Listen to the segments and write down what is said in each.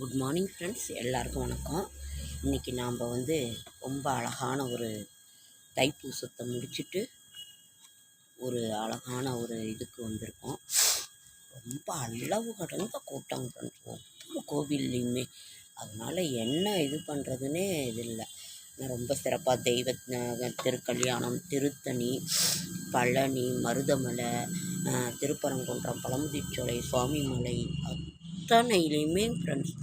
Good morning friends எல்லாருக்கும் வணக்கம். இன்றைக்கி நாம் வந்து ரொம்ப அழகான ஒரு தைப்பூசத்தை முடிச்சுட்டு ஒரு அழகான ஒரு இதுக்கு வந்திருக்கோம். ரொம்ப அளவு கடந்த கூட்டம் ஃப்ரெண்ட்ஸ் ஒவ்வொரு கோவில்லையுமே. அதனால் என்ன இது பண்ணுறதுன்னே இது இல்லை. ரொம்ப சிறப்பாக தெய்வ திருக்கல்யாணம் திருத்தணி பழனி மருதமலை திருப்பரங்குன்றம் பழமுதிர்ச்சோலை சுவாமிமலை அத்தனையிலையுமே ஃப்ரெண்ட்ஸ்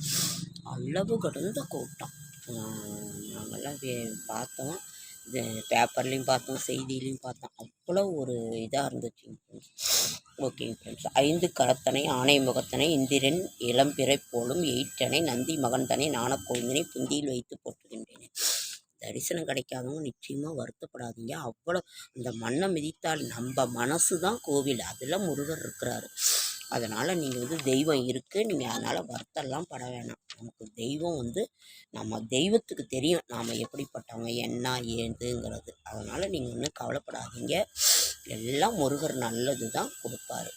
அளவு கடந்த கூட்டம். நாங்கள்லாம் பார்த்தோம். இது பேப்பர்லேயும் பார்த்தோம் செய்தியிலையும் பார்த்தோம். அவ்வளோ ஒரு இதாக இருந்துச்சுங்க ஃப்ரெண்ட்ஸ் ஓகேங்க ஃப்ரெண்ட்ஸ் ஐந்து கரத்தனை ஆணை முகத்தனை இந்திரன் இளம்பிறை போலும் எயிட்டனை நந்தி மகன்தனை நாணக்கோவிந்தனை புந்தியில் வைத்து போட்டுகின்றேன் தரிசனம் கிடைக்காதவங்க நிச்சயமாக வருத்தப்படாதீங்க. அவ்வளோ அந்த மண்ணை மிதித்தால் நம்ம மனசு தான் கோவில். அதில் முருகர் இருக்கிறாரு. அதனால் நீங்கள் வந்து தெய்வம் இருக்குது நீங்கள் அதனால் வருத்தம்லாம் பட வேணாம். நமக்கு தெய்வம் வந்து நம்ம தெய்வத்துக்கு தெரியும். நாம் எப்படிப்பட்டவங்க என்ன ஏதுங்கிறது. அதனால் நீங்கள் ஒன்றும் கவலைப்படாதீங்க. எல்லாம் முருகர் நல்லது தான் கொடுப்பாரு.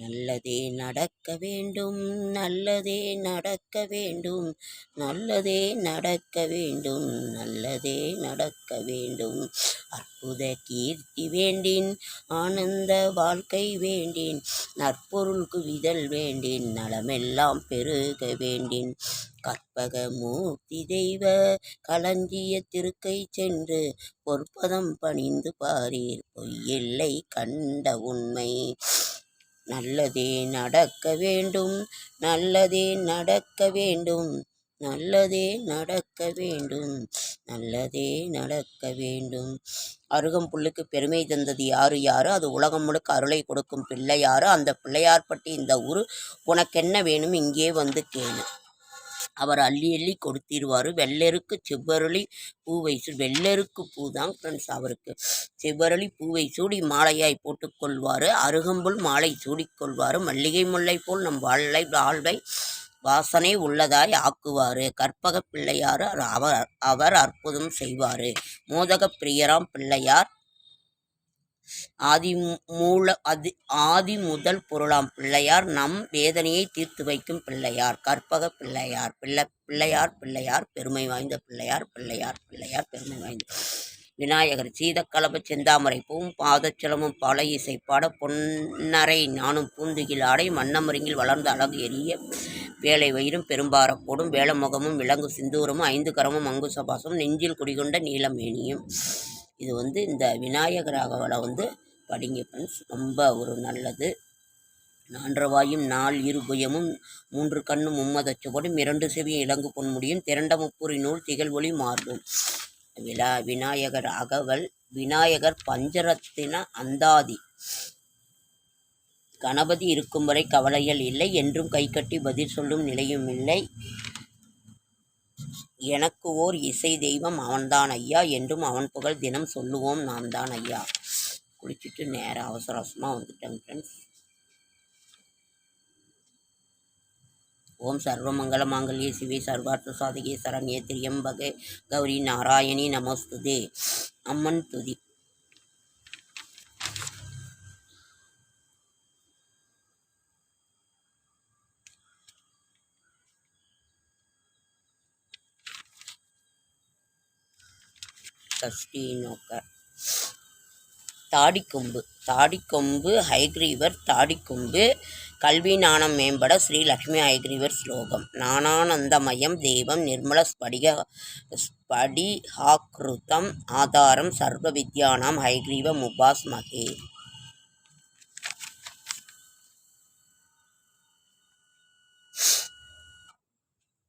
நல்லதே நடக்க வேண்டும் நல்லதே நடக்க வேண்டும் நல்லதே நடக்க வேண்டும் நல்லதே நடக்க வேண்டும். அற்புத கீர்த்தி வேண்டின் ஆனந்த வாழ்க்கை வேண்டின் நற்பொருள் குவிதல் வேண்டின் நலமெல்லாம் பெருக வேண்டின். கற்பக மூர்த்தி தெய்வ களஞ்சிய திருக்கை சென்று பொற்பதம் பணிந்து பாரீர் பொய்யில்லை கண்ட உண்மை. நல்லதே நடக்க வேண்டும் நல்லதே நடக்க வேண்டும் நல்லதே நடக்க வேண்டும் நல்லதே நடக்க வேண்டும். அருகம்புல்லுக்கு பெருமை தந்தது யாரு யாரு? அது உலகம் முழுக்க அருளை கொடுக்கும் பிள்ளையாரு அந்த பிள்ளையார்பட்டி இந்த ஊரு உனக்கென்ன வேணும் இங்கே வந்து கேளு. அவர் அள்ளி அள்ளி கொடுத்திருவார். வெள்ளெருக்கு செவ்வரளி பூவை சூ வெள்ளெருக்கு பூ தான் ஃப்ரெண்ட்ஸ் அவருக்கு. செவ்வரளி பூவை சூடி மாலையாய் போட்டுக்கொள்வார். அருகம்புல் மாலை சூடிக்கொள்வார். மல்லிகை முல்லை போல் நம் வாழ்வை வாழ்வை வாசனை உள்ளதாய் ஆக்குவார். கற்பக பிள்ளையார் அவர் அவர் அற்புதம் செய்வார். மோதக பிரியராம் பிள்ளையார் ஆதி மூல அது ஆதி முதல் பொருளாம். பிள்ளையார் நம் வேதனையை தீர்த்து வைக்கும் பிள்ளையார் கற்பக பிள்ளையார் பிள்ளை பிள்ளையார் பிள்ளையார் பெருமை வாய்ந்த பிள்ளையார் பிள்ளையார் பிள்ளையார் பெருமை வாய்ந்த விநாயகர் சீதக்கலப செந்தாமரை பூவும் பாதச்சலமும் பல இசைப்பாட பொன்னரை நானும் பூந்துகில் ஆடை மன்னமருங்கில் வளர்ந்த அழகு எரிய வேலை வயிறும் பெரும்பாரக்கோடும் வேலமுகமும் விலங்கு சிந்தூரமும் ஐந்து கரமும் அங்குசபாசம் நெஞ்சில் குடிகொண்ட நீலமேனியும் இது வந்து இந்த விநாயகர் அகவலை வந்து படிங்க ஃப்ரெண்ட்ஸ் ரொம்ப ஒரு நல்லது. நான்றவாயும் நாள் இருபுயமும் மூன்று கண்ணும் மும்மதச்சுவடும் இரண்டு செவியும் இலங்கு பொன்முடியும் திரண்ட முப்புரி நூல் திகழ்வொளி மாறும். விழா விநாயகர் அகவல் விநாயகர் பஞ்சரத்தின அந்தாதி. கணபதி இருக்கும் வரை கவலைகள் இல்லை என்றும் கைகட்டி பதில் சொல்லும் நிலையும் இல்லை. எனக்கு ஓர் இசை தெய்வம் அவன்தான் ஐயா என்றும் அவன் புகழ் தினம் சொல்லுவோம் நாம் தான் ஐயா. குளிச்சுட்டு நேரம் அவசர அவசரமாக வந்துட்டேங்க ஃப்ரெண்ட்ஸ் ஓம் சர்வமங்கள மாங்கல்யே சிவே சர்வார்த்த சாதகே சரண்யே திரியம்பகே கௌரி நாராயணி நமஸ்துதே. அம்மன் துதி. சஷ்டினோக்க தாடிக்கொம்பு. தாடிக்கொம்பு ஹைக்ரீவர் தாடிக்கொம்பு கல்வி ஞானம் மேம்பட ஸ்ரீ லக்ஷ்மி ஹைக்ரீவர் ஸ்லோகம். நானானந்தமயம் தெய்வம் நிர்மல ஸ்படிக ஸ்படிஹாக்ருதம் ஆதாரம் சர்வ வித்யானாம் ஹைக்ரீவ முபாஸ் மகே.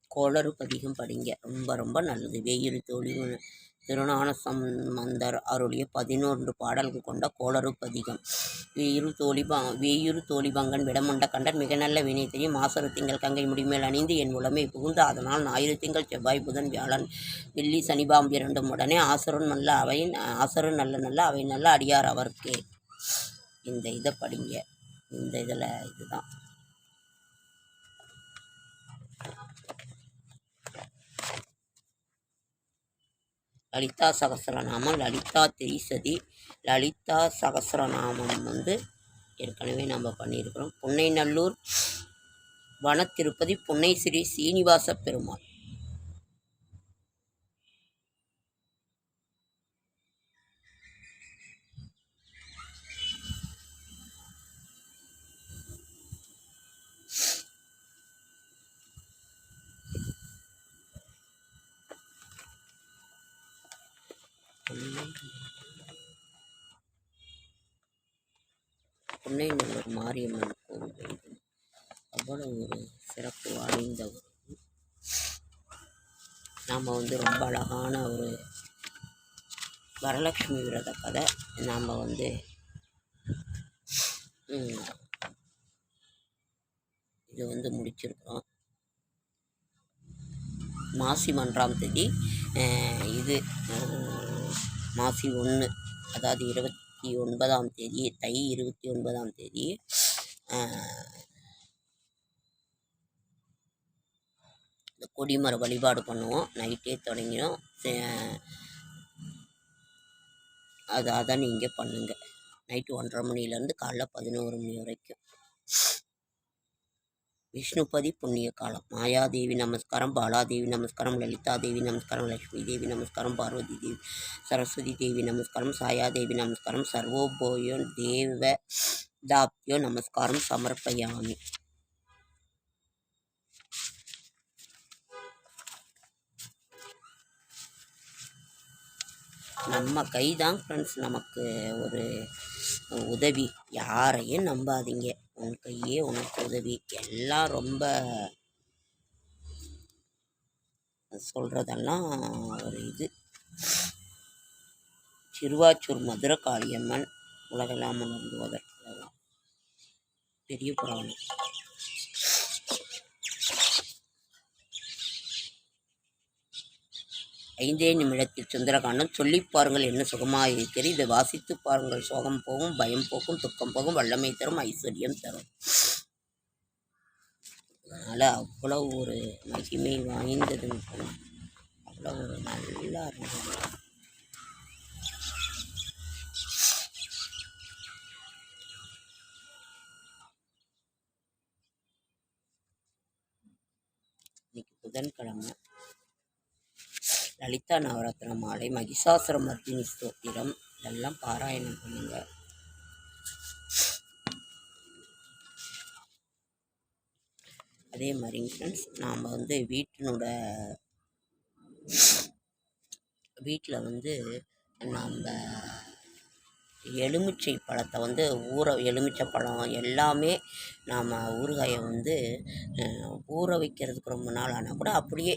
கோளறு பதிகம் படிங்க. ரொம்ப ரொம்ப நல்லது. வெயில் தோழி திருநான சம்பந்தர் அருளிய பதினொன்று பாடல்கள் கொண்ட கோளறு பதிகம். வேயிறு தோழிபா வேயிறு விடமுண்ட கண்டன் மிக நல்ல வினை தெரியும் மாசரு திங்கள் கங்கை முடிமேல் அணிந்து என் உளமை புகுந்து அதனால் ஞாயிறு திங்கள் செவ்வாய் புதன் வியாழன் வெள்ளி சனிபாம்பு இரண்டும் உடனே ஆசருன் நல்ல அவை ஆசரு நல்ல நல்ல அவை நல்ல அடியார் அவர்க்கே. இந்த இதை படிங்க. இந்த இதில் இதுதான். லலிதா சகஸ்ரநாமம் லலிதா திரிசதி லலிதா சகஸ்ரநாமம் வந்து ஏற்கனவே நம்ம பண்ணியிருக்கிறோம். புன்னைநல்லூர் வனத்திருப்பதி புன்னை ஸ்ரீ சீனிவாச பெருமாள். புன்னைநல்லூர் மாரியம்மன் கோவில் அவ்வளவு ஒரு சிறப்பு வாய்ந்த ஒரு நாம் வந்து ரொம்ப அழகான ஒரு வரலட்சுமி விரத கதை. நாம் வந்து இது வந்து முடிச்சிருக்கிறோம். மாசி ஒன்றாம் தேதி இது மாசி ஒன்று அதாவது இருபத்தி ஒன்பதாம் தேதி தை இருபத்தி ஒன்பதாம் தேதி இந்த கொடிமர வழிபாடு பண்ணுவோம். நைட்டே தொடங்கினோம் அதை அது நீங்கள் பண்ணுங்கள் நைட்டு ஒன்றரை மணிலேருந்து காலைல பதினோரு மணி வரைக்கும். விஷ்ணுபதி புண்ணிய காலம். மாயாதேவி நமஸ்காரம் பாலாதேவி நமஸ்காரம் லலிதா தேவி நமஸ்காரம் லட்சுமி தேவி நமஸ்காரம் பார்வதி தேவி சரஸ்வதி தேவி நமஸ்காரம் சாயாதேவி நமஸ்காரம் சர்வோபோயோ தேவ தாப்யோ நமஸ்காரம் சமர்ப்பயாமி. நம்ம கை தான் ஃப்ரெண்ட்ஸ் நமக்கு ஒரு உதவி. யாரையும் நம்பாதீங்க. உன் கையே உனக்கு உதவி. எல்லாம் ரொம்ப சொல்கிறதெல்லாம் ஒரு இது. திருவாச்சூர் மதுர காளியம்மன் உலகெல்லாம் உணர்ந்துவதற்கு பெரிய புராணம். ஐந்தே நிமிடத்தில் சுந்தரகாண்டம் சொல்லிப் பாருங்கள் என்ன சுகமாக இருக்கிறது இதை வாசித்து பாருங்கள். சோகம் போகும் பயம் போகும் துக்கம் போகும் வல்லமை தரும் ஐஸ்வர்யம் தரும். அதனால் அவ்வளோ ஒரு மகிமை வாய்ந்ததுன்னு சொல்லலாம். அவ்வளோ ஒரு நல்லா இருந்தது இன்னைக்கு புதன்கிழமை. லலிதா நவரத்ன மாலை மகிஷாசுர மர்தினி ஸ்தோத்திரம் இதெல்லாம் பாராயணம் பண்ணுங்க. அதே மாதிரி ஃப்ரெண்ட்ஸ் நாம் வந்து வீட்டினோட வீட்டில் வந்து நாம் எலுமிச்சை பழத்தை வந்து ஊற எலுமிச்சை பழம் எல்லாமே நாம் ஊறுகாயை வந்து ஊற வைக்கிறதுக்கு ரொம்ப நாள் ஆனால் கூட அப்படியே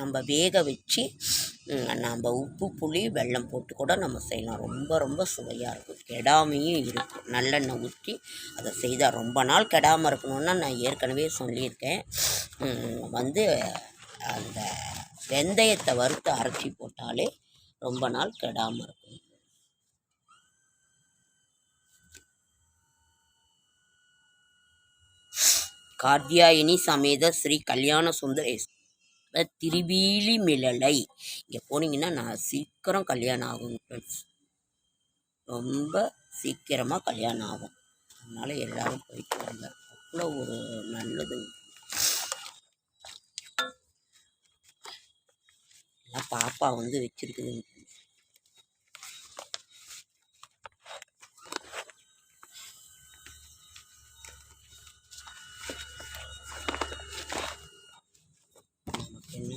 நம்ம வேக வச்சு நம்ம உப்பு புளி வெல்லம் போட்டு கூட நம்ம செய்யலாம். ரொம்ப ரொம்ப சுவையாக இருக்கும். கெடாமையும் இருக்கும். நல்லெண்ணெய் ஊற்றி அதை செய்தால் ரொம்ப நாள் கெடாமல் இருக்கணும்னா நான் ஏற்கனவே சொல்லியிருக்கேன். வந்து அந்த வெந்தயத்தை வறுத்து அரைச்சி போட்டாலே ரொம்ப நாள் கெடாமல் இருக்கும். கார்த்தியாயினி சமேத ஸ்ரீ கல்யாண சுந்தரேஸ்வரர் திருவீலி மிளலை. இங்கே போனீங்கன்னா நான் சீக்கிரம் கல்யாணம் ஆகும் ஃப்ரெண்ட்ஸ் ரொம்ப சீக்கிரமாக கல்யாணம் ஆகும். அதனால் எல்லாரும் போயிட்டு வாங்க. அவ்வளோ ஒரு நல்லது. எல்லாம் பாப்பா வந்து வச்சிருக்குதுங்க friends. நமக்கு என்ன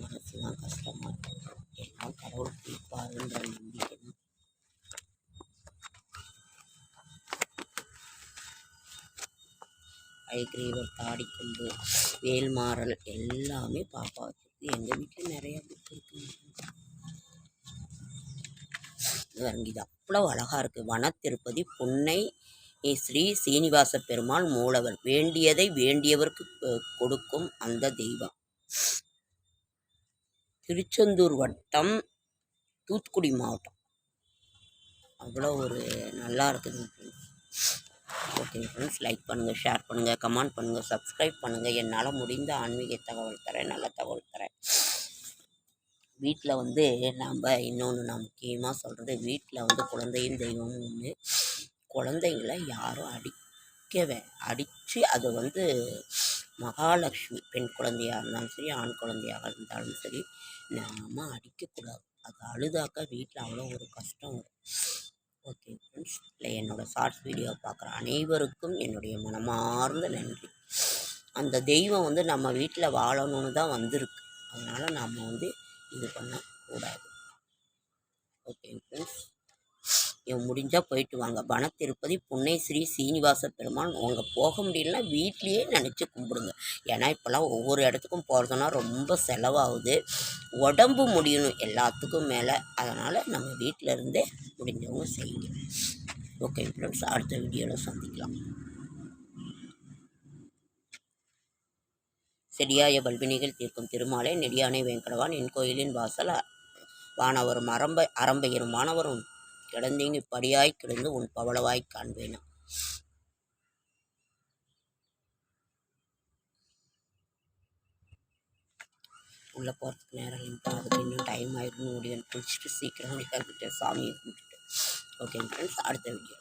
மனசு தான் கஷ்டமாக இருக்கும் எல்லாம் கடவுள் தீர்ப்பாருன்ற நம்பிக்கை தான். ஐகிரீவர் தாடிக்கொம்பு வேல்மாறல் எல்லாமே பாப்பா வச்சுருக்கு. எங்கள் வீட்டில் நிறைய புக் இருக்குது இது இது அவ்வளோ அழகாக இருக்குது வனத்திருப்பதி புன்னை ஸ்ரீ சீனிவாச பெருமாள் மூலவர். வேண்டியதை வேண்டியவருக்கு கொடுக்கும் அந்த தெய்வம். திருச்செந்தூர் வட்டம் தூத்துக்குடி மாவட்டம். அவ்வளோ ஒரு நல்லா இருக்குது ஃப்ரெண்ட்ஸ் ஃப்ரெண்ட்ஸ் லைக் பண்ணுங்கள் ஷேர் பண்ணுங்கள் கமெண்ட் பண்ணுங்கள் சப்ஸ்கிரைப் பண்ணுங்கள் என்னால் முடிந்த ஆன்மீக தகவல் தரேன் நல்ல தகவல் தரேன். வீட்டில் வந்து நாம் இன்னொன்று நான் முக்கியமாக சொல்கிறது வீட்டில் வந்து குழந்தையும் தெய்வமும் ஒன்று குழந்தைங்கள யாரும் அடிக்கவே அடித்து அதை வந்து மகாலட்சுமி பெண் குழந்தையாக இருந்தாலும் சரி ஆண் குழந்தையாக இருந்தாலும் சரி நாம் அடிக்கக்கூடாது. அது அழுதாக்க வீட்டில் அவ்வளோ ஒரு கஷ்டம் வரும். ஓகே ஃப்ரெண்ட்ஸ் இல்லை என்னோடய ஷார்ட்ஸ் வீடியோ பார்க்குற அனைவருக்கும் என்னுடைய மனமார்ந்த நன்றி. அந்த தெய்வம் வந்து நம்ம வீட்டில் வாழணும்னு தான் வந்திருக்கு. அதனால் நாம் வந்து இது பண்ணக்கூடாது. ஓகே ஃப்ரெண்ட்ஸ் முடிஞ்சால் போயிட்டு வாங்க. வன திருப்பதி புன்னை ஸ்ரீ சீனிவாச பெருமான் உங்கள் போக முடியலன்னா வீட்லேயே நினச்சி கும்பிடுங்க. ஏன்னா இப்போல்லாம் ஒவ்வொரு இடத்துக்கும் போகிறதுனா ரொம்ப செலவாகுது. உடம்பு முடியணும் எல்லாத்துக்கும் மேலே. அதனால் நம்ம வீட்டில் இருந்தே முடிஞ்சவங்க செய்யுங்க. ஓகே ஃப்ரெண்ட்ஸ் அடுத்த வீடியோவில் சந்திக்கலாம். செடியாய பல்பினிகள் தீர்க்கும் திருமாலை நெடியானை வேங்கடவான் என் கோயிலின் வாசல் வானவரும் அரம்ப அரம்பையரும் மாணவரும் கிடந்தீங்க படியாய் கிடந்து உன் பவளவாய் காண்பேனா? உள்ளே போகிறதுக்கு நேரம் லிமிட் ஆகுது இன்னும் டைம் ஆகிடும் முடியும் குளிச்சுட்டு சீக்கிரம் முடியாது. சாமியை கும்பிட்டுட்டு. ஓகே ஃப்ரெண்ட்ஸ் அடுத்த வீடியோ